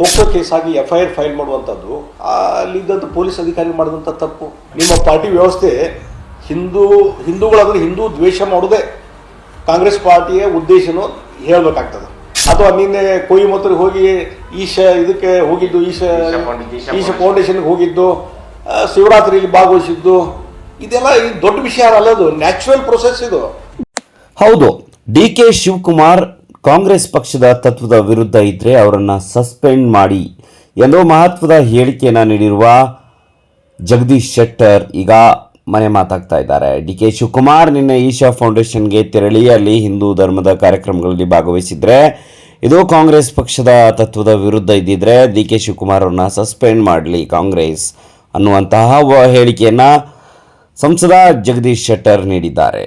POCSO case ಆಗಿ F I R file ಮಾಡುವಂಥದ್ದು ಅಲ್ಲಿದ್ದಂಥ ಪೊಲೀಸ್ ಅಧಿಕಾರಿ ಮಾಡಿದಂಥ ತಪ್ಪು. ನಿಮ್ಮ ಪಾರ್ಟಿ ವ್ಯವಸ್ಥೆ ಹಿಂದೂ ಹಿಂದೂಗಳಾದ್ರೆ ಹಿಂದೂ ದ್ವೇಷ ಮಾಡೋದೇ ಕಾಂಗ್ರೆಸ್ ಪಾರ್ಟಿಯ ಉದ್ದೇಶನೂ ಹೇಳಬೇಕಾಗ್ತದೆ. ಅಥವಾ ನಿನ್ನೆ ಕೊಯಿಮತ್ತೂರಿಗೆ ಹೋಗಿ ಈಶ ಇದಕ್ಕೆ ಹೋಗಿದ್ದು ಈಶ ಈಶ ಫೌಂಡೇಶನ್- ಈಶ ಈಶ ಫೌಂಡೇಶನ್ಗೆ ಹೋಗಿದ್ದು ಶಿವರಾತ್ರಿಯಲ್ಲಿ ಭಾಗವಹಿಸಿದ್ದು ಇದೆಲ್ಲ ಈ ದೊಡ್ಡ ವಿಷಯ ಅಲ್ಲದು ನ್ಯಾಚುರಲ್ ಪ್ರೊಸೆಸ್ ಇದು. ಹೌದು. ಡಿ ಕೆ ಶಿವಕುಮಾರ್ ಕಾಂಗ್ರೆಸ್ ಪಕ್ಷದ ತತ್ವದ ವಿರುದ್ಧ ಇದ್ದರೆ ಅವರನ್ನು ಸಸ್ಪೆಂಡ್ ಮಾಡಿ ಎಂದು ಮಹತ್ವದ ಹೇಳಿಕೆಯನ್ನು ನೀಡಿರುವ ಜಗದೀಶ್ ಶೆಟ್ಟರ್ ಈಗ ಮನೆ ಮಾತಾಗ್ತಾ ಇದ್ದಾರೆ. ಡಿ ಕೆ ಶಿವಕುಮಾರ್ ನಿನ್ನೆ ಈಶಾ ಫೌಂಡೇಶನ್ಗೆ ತೆರಳಿ ಅಲ್ಲಿ ಹಿಂದೂ ಧರ್ಮದ ಕಾರ್ಯಕ್ರಮಗಳಲ್ಲಿ ಭಾಗವಹಿಸಿದ್ರೆ, ಇದು ಕಾಂಗ್ರೆಸ್ ಪಕ್ಷದ ತತ್ವದ ವಿರುದ್ಧ ಇದ್ದಿದ್ರೆ ಡಿ ಕೆ ಶಿವಕುಮಾರ್ ಅವ್ರನ್ನ ಸಸ್ಪೆಂಡ್ ಮಾಡಲಿ ಕಾಂಗ್ರೆಸ್ ಅನ್ನುವಂತಹ ಹೇಳಿಕೆಯನ್ನು ಹೇಳಿಕೆಯನ್ನ ಸಂಸದ ಜಗದೀಶ್ ಶೆಟ್ಟರ್ ನೀಡಿದ್ದಾರೆ.